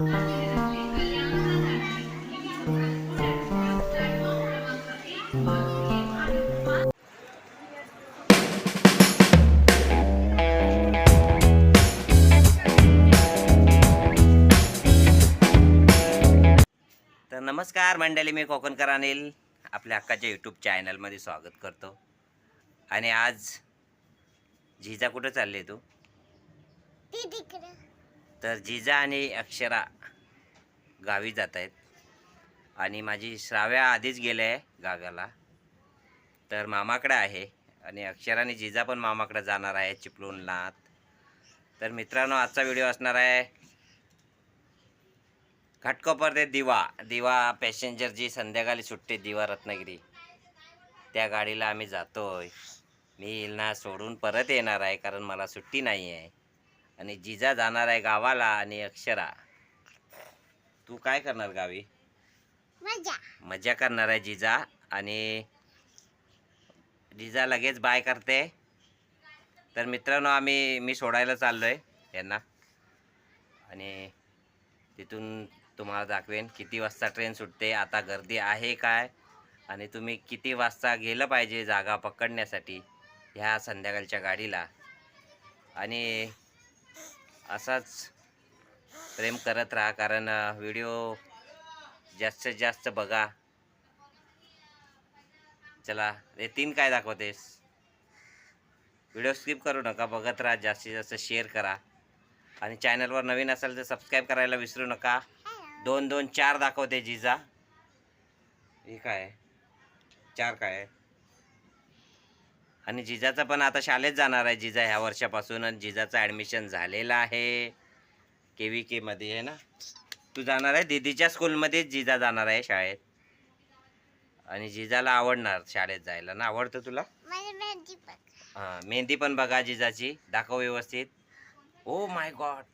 तर नमस्कार मंडळी मी कोकणकर अनिल आपल्या हक्काच्या यूट्यूब चॅनलमध्ये स्वागत करतो. आणि आज झिजा कुठं चालले तू? तर जिजा आणि अक्षरा गावी जात आहेत. आणि माझी श्राव्या आधीच गेले आहे गागाला. तर मामाकडे आहे. आणि अक्षराने जिजा पण मामाकडे जाणार आहे चिपळूणला तर मित्रांनो आजचा व्हिडिओ असणार आहे घाटकोपर ते दिवा. दिवा पॅसेंजर जी संध्याकाळी सुटते दिवा रत्नागिरी. त्या गाडीला आम्ही जातोय. मी इलना सोडून परत येणार आहे कारण मला सुट्टी नाही आहे. आणि जिजा जाणार आहे गावाला आणि अक्षरा. तू काय करणार गावी? मजा. मजा करणार आहे जिजा आणि जिजा लगेच बाय करते. तर मित्रांनो आम्ही मी सोडायला चाललो आहे यांना. आणि तिथून तुम्हाला दाखवेन किती वाजता ट्रेन सुटते आता गर्दी आहे काय? आणि तुम्ही किती वाजता गेलं पाहिजे जागा पकडण्यासाठी ह्या संध्याकाळच्या गाडीला? आणि असाच प्रेम करत राहा कारण व्हिडिओ जास्तीत जास्त बघा. चला हे तीन काय दाखवतेस? व्हिडिओ स्किप करू नका बघत राहा जास्तीत जास्त शेअर करा. आणि चॅनलवर नवीन असाल तर सबस्क्राईब करायला विसरू नका. दोन दोन चार दाखवते जिजा. हे काय आहे? चार काय आहे? आणि जिजाचं पण आता शाळेत जाणार आहे जिजा ह्या वर्षापासून आणि जिजाचं ॲडमिशन झालेलं आहे. के व्ही केमध्ये आहे ना? तू जाणार आहे? दीदीच्या स्कूलमध्येच जिजा जाणार आहे शाळेत. आणि जिजाला आवडणार शाळेत जायला ना? आवडतं तुला? मला मेहंदी पण. हां मेहंदी पण बघा जिजाची. दाखव व्यवस्थित. ओ माय गॉड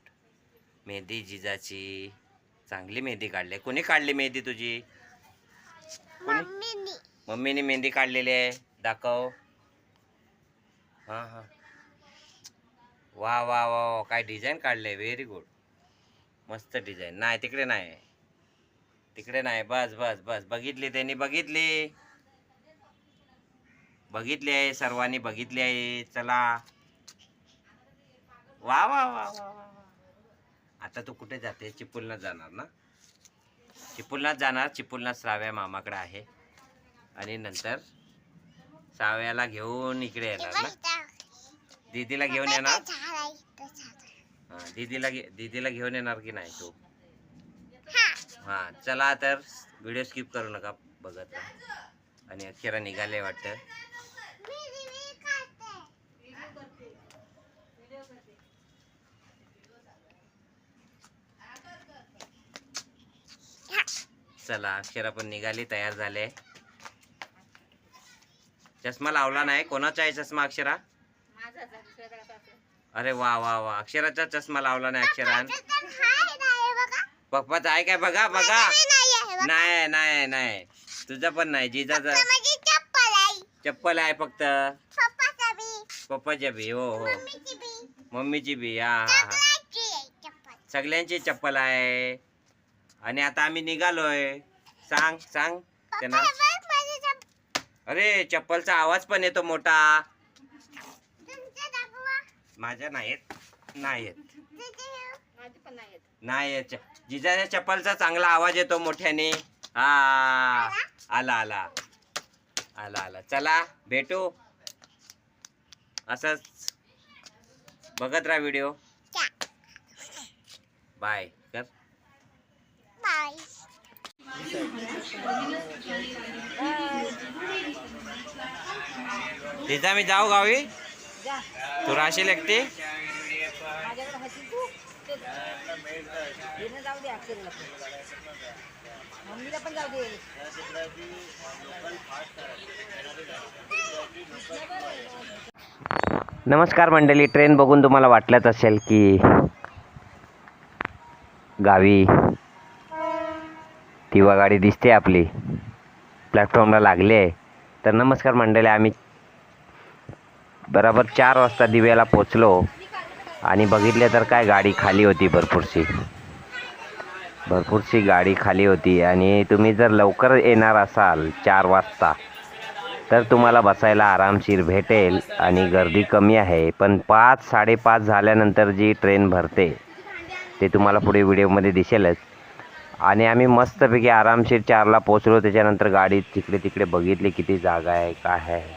मेहंदी जिजाची. चांगली मेहंदी काढली. कोणी काढली मेहंदी तुझी? कोणी? मम्मीने मेहंदी काढलेली आहे. दाखव. हां हां. वा वा वा वा. काय डिझाईन काढले व्हेरी गुड मस्त डिझाईन नाही तिकडे नाही. तिकडे नाही. बस बस बस. बघितली त्यांनी बघितली. बघितली आहे सर्वांनी बघितली आहे. चला. वा वा वा वा वा आता तू कुठे जाते? चिपळूणला जाणार ना? चिपळूणलात जाणार. चिपळूणला श्राव्या मामाकडे आहे. आणि नंतर? साव्याला घेऊन इकडे येणार ना? दीदीला घेऊन येणार? हा, दीदीला घे दीदीला घेऊन येणार की नाही तू? हा. चला तर व्हिडिओ स्किप करू नका बघत राहा. आणि अक्षरा निघाले वाटतं. चला अक्षरा पण निघाली तयार झाले. चष्मा लावला नाही. कोणाचा आहे चष्मा अक्षरा? अरे वा वा वा. अक्षराचा चष्मा लावला नाही अक्षरान पप्पाचा आहे काय? बघा बघा. नाही नाही नाही. तुझा पण नाही. जिजाचा चप्पल आहे. फक्त. पप्पाच्या बी हो हो. मम्मीची बी. हा हा हा. सगळ्यांची चप्पल. आहे. आणि आता आम्ही निघालोय. सांग सांग. त्यांना अरे चप्पलचा आवाज पण येतो मोठा. माझ्या नाही येत नाही येत नाही येत जिजाच्या चप्पलचा चांगला आवाज येतो मोठ्याने. हा आला आला. आला आला. चला भेटू. असंच. बघत राहा व्हिडिओ. बाय. कर. तिचा मी जाऊ गावी? तू राहशील एकटी? नमस्कार मंडळी ट्रेन बघून तुम्हाला वाटलंच असेल की गावी दिवा गाडी दिसते आपली. प्लॅटफॉर्मला लागली. आहे तर नमस्कार मंडळी आम्ही बरोबर चार वाजता दिव्याला पोचलो आणि बघितले तर काय गाडी खाली होती भरपूरशी. भरपूरशी गाडी खाली होती. आणि तुम्ही जर लवकर येणार असाल चार वाजता तर तुम्हाला बसायला आरामशीर भेटेल आणि गर्दी कमी आहे. पण पाच साडेपाच झाल्यानंतर जी ट्रेन भरते ते तुम्हाला पुढे व्हिडिओमध्ये दिसेलच. आणि आम्ही मस्तपैकी आरामशीर चारला पोचलो त्याच्यानंतर गाडी तिकडे तिकडे बघितली किती जागा आहे काय आहे.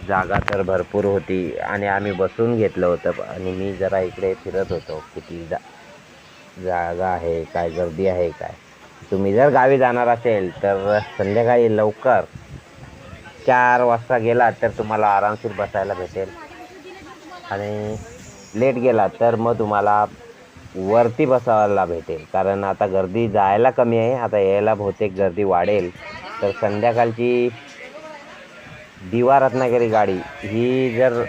जागा तर भरपूर होती आणि आम्ही बसून घेतलं होतं. आणि मी जरा इकडे फिरत होतो किती जा जागा आहे काय गर्दी आहे काय. तुम्ही जर गावी जाणार असेल तर संध्याकाळी लवकर चार वाजता गेला तर तुम्हाला आरामशीर बसायला भेटेल. आणि लेट गेला तर मग तुम्हाला वरती बसायला भेटेल. कारण आता गर्दी जायला कमी आहे. आता यायला बहुतेक गर्दी वाढेल. तर संध्याकाळची दिवा रत्नागिरी गाडी ही जर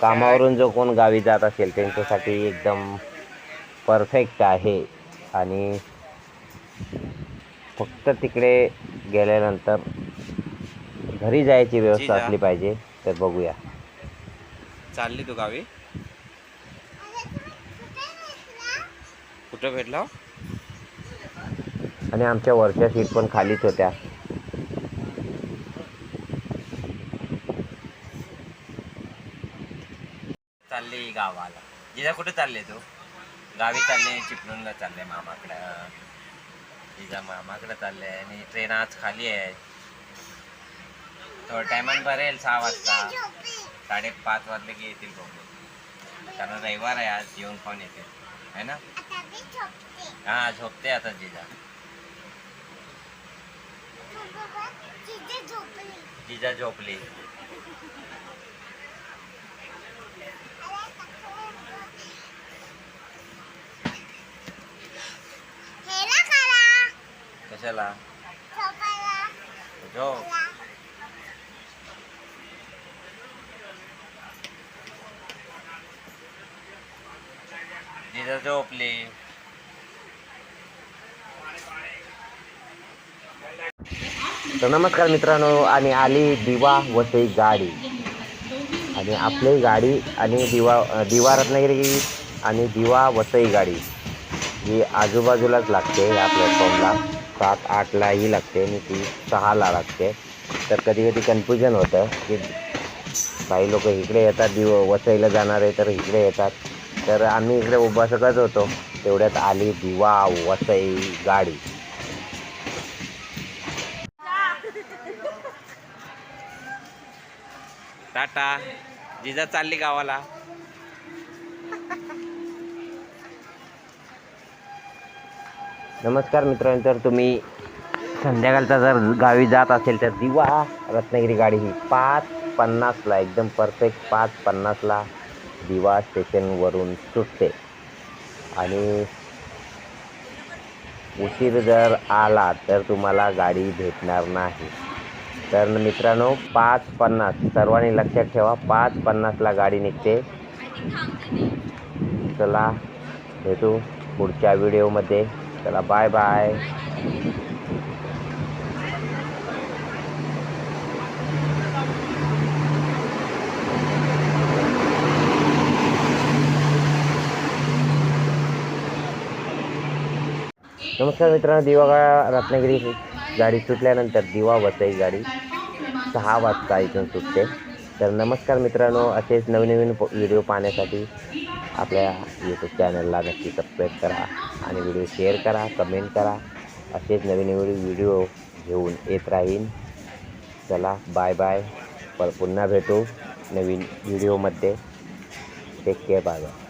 कामावरून जो कोण गावी जात असेल त्यांच्यासाठी एकदम परफेक्ट आहे. आणि फक्त तिकडे गेल्यानंतर घरी जायची व्यवस्था. असली पाहिजे तर बघूया. चालली तू गावी. कुठं भेटला? आणि आमच्या वरच्या सीट पण खालीच होत्या. चालली गावाला. जिजा कुठे चालले तू? गावी चालले चिपळूणला चालले मामाकडं. जिजा मामाकडे चालले आणि ट्रेन आज खाली आहे. थोडं टायमान भरेल सहा वाजता. साडेपाच वाजले की येतील बघू कारण रविवार आहे आज जेवण खाऊन येतील. है ना? हा झोपते आता जिजा। जिजा झोपली कशाला? झोप। जिजा झोपली तर नमस्कार मित्रांनो आणि आली दिवा वसई गाडी. आणि आपली गाडी आणि दिवा दिवा रत्नागिरी आणि दिवा वसई गाडी. ही आजूबाजूलाच लागते या प्लॅटफॉर्मला सात आठलाही लागते आणि ती सहाला लागते. तर कधी कधी कन्फ्युजन होतं की काही लोक इकडे येतात दिव वसईला जाणार आहे तर इकडे येतात. तर आम्ही इकडे उभा शकत होतो. तेवढ्यात आली दिवा वसई गाडी. टाटा. जिजा चालली गावाला. नमस्कार मित्रांनो तर तुम्ही संध्याकाळचा जर गावी जात असेल तर दिवा रत्नागिरी गाडी ही पाच पन्नासला एकदम परफेक्ट पाच पन्नासला. दिवा स्टेशनवरून सुटते. आणि उशीर जर आला तर तुम्हाला गाडी भेटणार नाही. तर मित्रांनो पाच पन्नास सर्वांनी लक्षात ठेवा पाच पन्नासला गाडी निघते. चला भेटू पुढच्या व्हिडिओमध्ये. चला बाय बाय. नमस्कार मित्रांनो दिवा रत्नागिरी गाडी सुटल्यानंतर दिवा वसई गाडी सहा वाजता इथून सुटते. तर नमस्कार मित्रांनो असेच नवीन नवीन व्हिडिओ पाहण्यासाठी आपल्या यूट्यूब चॅनलला नक्की सबस्क्राईब करा आणि व्हिडिओ शेअर करा कमेंट करा. असेच नवीन नवीन व्हिडिओ घेऊन येत राहीन. चला बाय बाय पर पुन्हा भेटू नवीन व्हिडिओमध्ये टेक केअर बाय बाय